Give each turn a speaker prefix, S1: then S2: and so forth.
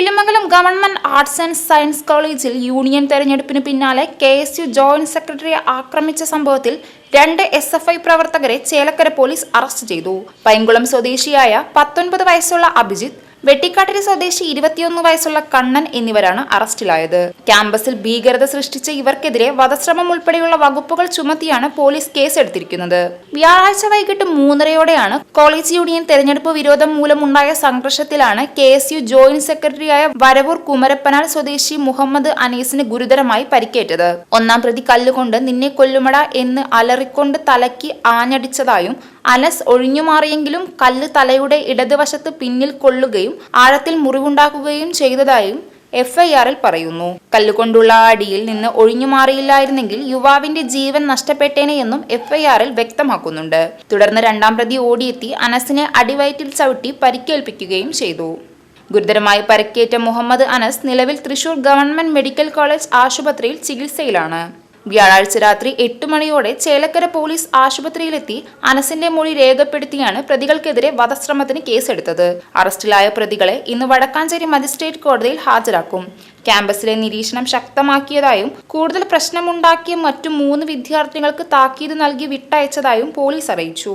S1: Kilimangalam government arts and science കോളേജിൽ union തെരഞ്ഞെടുപ്പിന് പിന്നാലെ കെ എസ് യു ജോയിന്റ് സെക്രട്ടറിയെ ആക്രമിച്ച സംഭവത്തിൽ രണ്ട് എസ് എഫ് ഐ പ്രവർത്തകരെ ചേലക്കര പോലീസ് അറസ്റ്റ് ചെയ്തു. പൈങ്കുളം സ്വദേശിയായ പത്തൊൻപത് വയസ്സുള്ള അഭിജിത്ത് വെട്ടിക്കാട്ടിരി സ്വദേശി ഇരുപത്തിയൊന്ന് വയസ്സുള്ള കണ്ണൻ എന്നിവരാണ് അറസ്റ്റിലായത്. ക്യാമ്പസിൽ ഭീകരത സൃഷ്ടിച്ച ഇവർക്കെതിരെ വധശ്രമം ഉൾപ്പെടെയുള്ള വകുപ്പുകൾ ചുമത്തിയാണ് പോലീസ് കേസെടുത്തിരിക്കുന്നത്. വ്യാഴാഴ്ച വൈകിട്ട് മൂന്നരയോടെയാണ് കോളേജ് യൂണിയൻ തെരഞ്ഞെടുപ്പ് വിരോധം മൂലമുണ്ടായ സംഘർഷത്തിലാണ് കെ എസ് യു ജോയിന്റ് സെക്രട്ടറിയായ വരവൂർ കുമരപ്പനാൽ സ്വദേശി മുഹമ്മദ് അനീസിന് ഗുരുതരമായി പരിക്കേറ്റത്. ഒന്നാം പ്രതി കല്ലുകൊണ്ട് നിന്നെ കൊല്ലുമട എന്ന് അലറിക്കൊണ്ട് തലയ്ക്ക് ആഞ്ഞടിച്ചതായും അനസ് ഒഴിഞ്ഞുമാറിയെങ്കിലും കല്ല് തലയുടെ ഇടതുവശത്ത് പിന്നിൽ കൊള്ളുകയും ആഴത്തിൽ മുറിവുണ്ടാക്കുകയും ചെയ്തതായും എഫ്ഐആറിൽ പറയുന്നു. കല്ലുകൊണ്ടുള്ള അടിയിൽ നിന്ന് ഒഴിഞ്ഞുമാറിയില്ലായിരുന്നെങ്കിൽ യുവാവിന്റെ ജീവൻ നഷ്ടപ്പെട്ടേനെയെന്നും എഫ്ഐആറിൽ വ്യക്തമാക്കുന്നുണ്ട്. തുടർന്ന് രണ്ടാം പ്രതി ഓടിയെത്തി അനസിനെ അടിവയറ്റിൽ ചവിട്ടി പരിക്കേൽപ്പിക്കുകയും ചെയ്തു. ഗുരുതരമായി പരിക്കേറ്റ മുഹമ്മദ് അനസ് നിലവിൽ തൃശൂർ ഗവൺമെന്റ് മെഡിക്കൽ കോളേജ് ആശുപത്രിയിൽ ചികിത്സയിലാണ്. വ്യാഴാഴ്ച രാത്രി എട്ട് മണിയോടെ ചേലക്കര പോലീസ് ആശുപത്രിയിലെത്തി അനസിന്റെ മൊഴി രേഖപ്പെടുത്തിയാണ് പ്രതികൾക്കെതിരെ വധശ്രമത്തിന് കേസെടുത്തത്. അറസ്റ്റിലായ പ്രതികളെ ഇന്ന് വടക്കാഞ്ചേരി മജിസ്ട്രേറ്റ് കോടതിയിൽ ഹാജരാക്കും. ക്യാമ്പസിലെ നിരീക്ഷണം ശക്തമാക്കിയതായും കൂടുതൽ പ്രശ്നമുണ്ടാക്കിയ മറ്റു മൂന്ന് വിദ്യാർത്ഥികൾക്ക് താക്കീത് നൽകി വിട്ടയച്ചതായും പോലീസ് അറിയിച്ചു.